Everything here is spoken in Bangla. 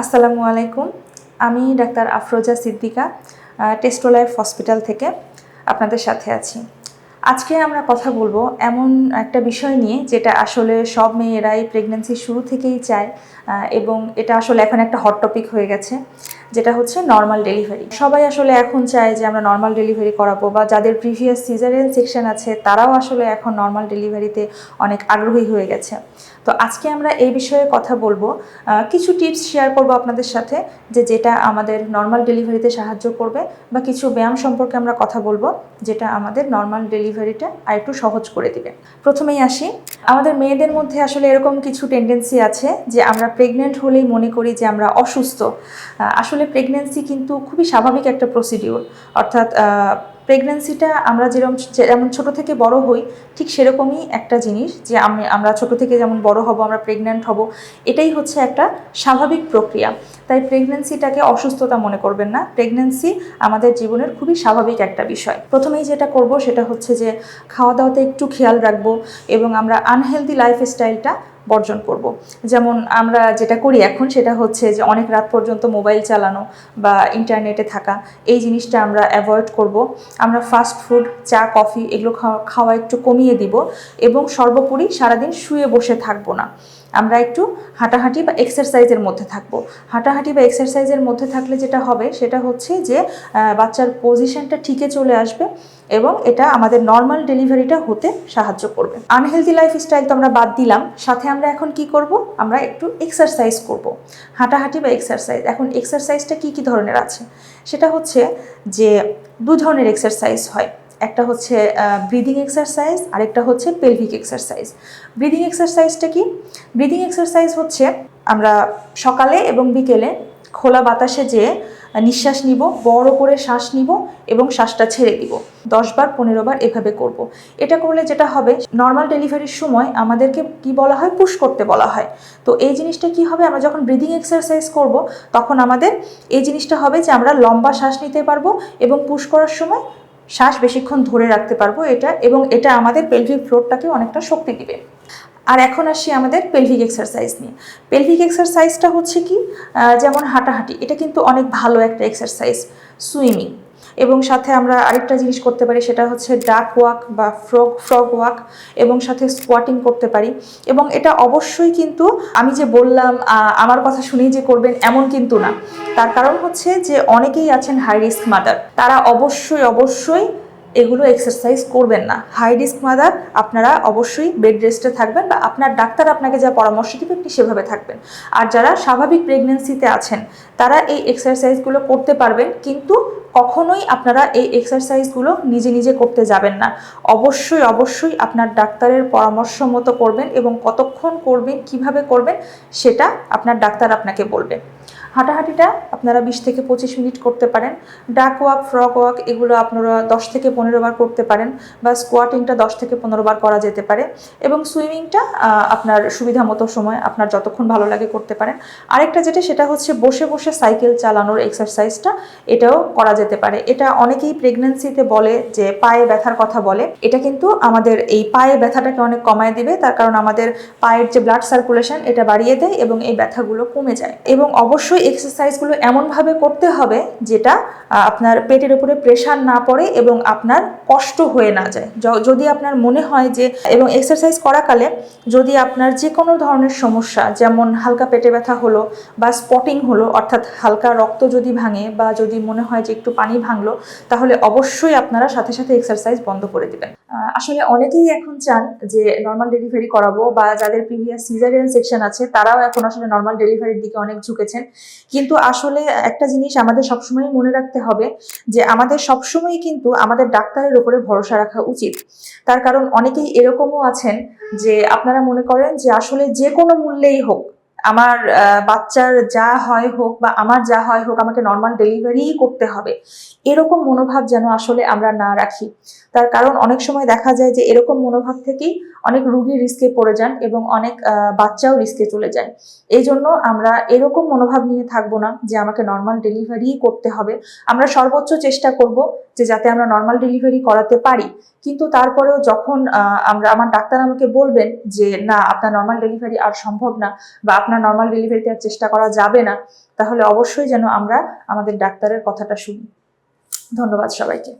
আসসালামু আলাইকুম। আমি doctor Afroza Siddika Testo life hospital থেকে আপনাদের সাথে আছি। আজকে আমরা কথা বলব এমন একটা বিষয় নিয়ে যেটা আসলে সব মেয়েরাই প্রেগনেন্সির শুরু থেকেই চায় এবং এটা আসলে এখন একটা হট টপিক হয়ে গেছে। যেটা হচ্ছে নর্মাল ডেলিভারি সবাই আসলে এখন চায় যে আমরা নর্মাল ডেলিভারি করাবো বা যাদের প্রিভিয়াস সিজারিয়ান সেকশন আছে তারাও আসলে এখন নর্মাল ডেলিভারিতে অনেক আগ্রহী হয়ে গেছে। তো আজকে আমরা এই বিষয়ে কথা বলব। কিছু টিপস শেয়ার করব আপনাদের সাথে যে যেটা আমাদের নর্মাল ডেলিভারিতে সাহায্য করবে বা কিছু ব্যায়াম সম্পর্কে আমরা কথা বলব যেটা আমাদের নর্মাল ডেলিভারিটা আর একটু সহজ করে দিবে। প্রথমেই আসি। আমাদের মেয়েদের মধ্যে আসলে এরকম কিছু টেন্ডেন্সি আছে যে আমরা প্রেগনেন্ট হলেই মনে করি যে আমরা অসুস্থ। আহ, আসলে প্রেগনেন্সি কিন্তু খুবই স্বাভাবিক একটা প্রসিডিওর অর্থাৎ প্রেগনেন্সিটা আমরা যেরকম যেমন ছোট থেকে বড় হই, ঠিক সেরকমই একটা জিনিস যে আমি, আমরা ছোট থেকে যেমন বড় হব, আমরা প্রেগন্যান্ট হব, এটাই হচ্ছে একটা স্বাভাবিক প্রক্রিয়া। তাই প্রেগনেন্সিটাকে অসুস্থতা মনে করবেন না। প্রেগনেন্সি আমাদের জীবনের খুবই স্বাভাবিক একটা বিষয়। প্রথমেই যেটা করব সেটা হচ্ছে যে খাওয়া দাওয়াতে একটু খেয়াল রাখব এবং আমরা আনহেলদি লাইফস্টাইলটা বর্জন করব। যেমন আমরা যেটা করি এখন সেটা হচ্ছে যে অনেক রাত পর্যন্ত মোবাইল চালানো বা ইন্টারনেটে থাকা, এই জিনিসটা আমরা অ্যাভয়েড করব। আমরা ফাস্ট ফুড চা কফি এগুলো খাওয়া একটু কমিয়ে দিব এবং সর্বোপরি সারাদিন শুয়ে বসে থাকব না আমরা একটু হাঁটাহাঁটি বা এক্সারসাইজের মধ্যে থাকব হাঁটাহাঁটি বা এক্সারসাইজের মধ্যে থাকলে যেটা হবে সেটা হচ্ছে যে বাচ্চার পজিশনটা ঠিকে চলে আসবে এবং এটা আমাদের নর্মাল ডেলিভারিটা হতে সাহায্য করবে। আনহেলদি লাইফস্টাইল তো আমরা বাদ দিলাম। সাথে আমরা এখন কি করব? আমরা একটু এক্সারসাইজ করব। হাঁটাহাঁটি বা এক্সারসাইজ এখন এক্সারসাইজটা কি কি ধরনের আছে? সেটা হচ্ছে যে দু ধরনের এক্সারসাইজ হয়। একটা হচ্ছে ব্রিদিং এক্সারসাইজ আরেকটা হচ্ছে পেলভিক এক্সারসাইজ ব্রিদিং এক্সারসাইজটা কি? ব্রিদিং এক্সারসাইজ হচ্ছে আমরা সকালে এবং বিকেলে খোলা বাতাসে যেয়ে নিঃশ্বাস নিব, বড় করে শ্বাস নিব এবং শ্বাসটা ছেড়ে দিব। দশ বার, পনেরো বার এভাবে করব। এটা করলে যেটা হবে নর্মাল ডেলিভারির সময় আমাদেরকে কি বলা হয়? পুশ করতে বলা হয়। তো এই জিনিসটা কি হবে? আমরা যখন ব্রিদিং এক্সারসাইজ করব, তখন আমাদের এই জিনিসটা হবে যে আমরা লম্বা শ্বাস নিতে পারব এবং পুশ করার সময় শ্বাস বেশিক্ষণ ধরে রাখতে পারব। এটা এবং এটা আমাদের পেলভিক ফ্লোরটাকে অনেকটা শক্তি দিবে। আর এখন আসি আমাদের পেলভিক এক্সারসাইজ নিয়ে। পেলভিক এক্সারসাইজটা হচ্ছে কি? যেমন হাঁটাহাঁটি, এটা কিন্তু অনেক ভালো একটা এক্সারসাইজ সুইমিং এবং সাথে আমরা আরেকটা জিনিস করতে পারি, সেটা হচ্ছে ডাক ওয়াক বা ফ্রগ ফ্রগ ওয়াক এবং সাথে স্কোয়াটিং করতে পারি। এবং এটা অবশ্যই কিন্তু আমি যে বললাম আমার কথা শুনেই যে করবেন, এমন কিন্তু না। তার কারণ হচ্ছে যে অনেকেই আছেন হাই রিস্ক মাদার তারা অবশ্যই অবশ্যই এগুলো এক্সারসাইজ করবেন না। হাই রিস্ক মাদার আপনারা অবশ্যই বেড রেস্টে থাকবেন বা আপনার ডাক্তার আপনাকে যা পরামর্শ দেবে আপনি সেভাবে থাকবেন। আর যারা স্বাভাবিক প্রেগনেন্সিতে আছেন, তারা এই এক্সারসাইজগুলো করতে পারবেন, কিন্তু কখনোই আপনারা এই এক্সারসাইজগুলো নিজে নিজে করতে যাবেন না। অবশ্যই অবশ্যই আপনার ডাক্তারের পরামর্শ মতো করবেন এবং কতক্ষণ করবেন, কীভাবে করবেন, সেটা আপনার ডাক্তার আপনাকে বলবে। হাঁটাহাঁটিটা আপনারা বিশ থেকে পঁচিশ মিনিট করতে পারেন। ডাক ওয়াক ফ্রক ওয়াক এগুলো আপনারা দশ থেকে পনেরো বার করতে পারেন বা স্কোয়াটিংটা দশ থেকে পনেরো বার করা যেতে পারে এবং সুইমিংটা আপনার সুবিধা মতো সময় আপনার যতক্ষণ ভালো লাগে করতে পারেন। আরেকটা যেটা সেটা হচ্ছে বসে বসে সাইকেল চালানোর এক্সারসাইজটা এটাও করা যেতে পারে। এটা অনেকেই প্রেগনেন্সিতে বলে যে পায়ে ব্যথার কথা বলে। এটা কিন্তু আমাদের এই পায়ে ব্যথাটাকে অনেক কমায় দিবে, তার কারণ আমাদের পায়ের যে ব্লাড সার্কুলেশন এটা বাড়িয়ে দেয় এবং এই ব্যথাগুলো কমে যায়। এবং অবশ্যই এক্সারসাইজগুলো এমনভাবে করতে হবে যেটা আপনার পেটের উপরে প্রেশার না পড়ে এবং আপনার কষ্ট হয়ে না যায়। যদি আপনার মনে হয় যে, এবং এক্সারসাইজ করাকালে যদি আপনার যে কোনো ধরনের সমস্যা, যেমন হালকা পেটে ব্যথা হলো বা স্পটিং হলো, অর্থাৎ হালকা রক্ত যদি ভাঙে বা যদি মনে হয় যে একটু পানি ভাঙলো, তাহলে অবশ্যই আপনারা সাথে সাথে এক্সারসাইজ বন্ধ করে দিবেন। আসলে অনেকেই এখন চান যে নর্মাল ডেলিভারি করাবো বা যাদের প্রিভিয়াস সিজারিয়ান সেকশন আছে, তারাও এখন আসলে নর্মাল ডেলিভারির দিকে অনেক ঝুঁকেছেন। কিন্তু আসলে একটা জিনিস আমাদের সবসময় মনে রাখতে হবে যে আমাদের সবসময় কিন্তু আমাদের ডাক্তারের উপরে ভরসা রাখা উচিত। তার কারণ অনেকেই এরকমও আছেন যে আপনারা মনে করেন যে আসলে যে কোনো মূল্যেই হোক, আমার বাচ্চার যা হয় হোক বা আমার যা হয় হোক আমাকে নর্মাল ডেলিভারিই করতে হবে। এরকম মনোভাব যেন আসলে আমরা না রাখি। তার কারণ অনেক সময় দেখা যায় যে এরকম মনোভাব থেকেই অনেক রুগী রিস্কে পড়ে যান এবং অনেক বাচ্চাও রিস্কে চলে যায়। এই জন্য আমরা এরকম মনোভাব নিয়ে থাকব না যে আমাকে নর্মাল ডেলিভারি করতে হবে। আমরা সর্বোচ্চ চেষ্টা করব যে যাতে আমরা নর্মাল ডেলিভারি করাতে পারি। কিন্তু তারপরেও যখন আমরা, আমার ডাক্তার আমাকে বলবেন যে, না, আপনার নর্মাল ডেলিভারি আর সম্ভব না বা আপনার নর্মাল ডেলিভারিতে আর চেষ্টা করা যাবে না, তাহলে অবশ্যই যেন আমরা আমাদের ডাক্তারের কথাটা শুনি। ধন্যবাদ সবাইকে।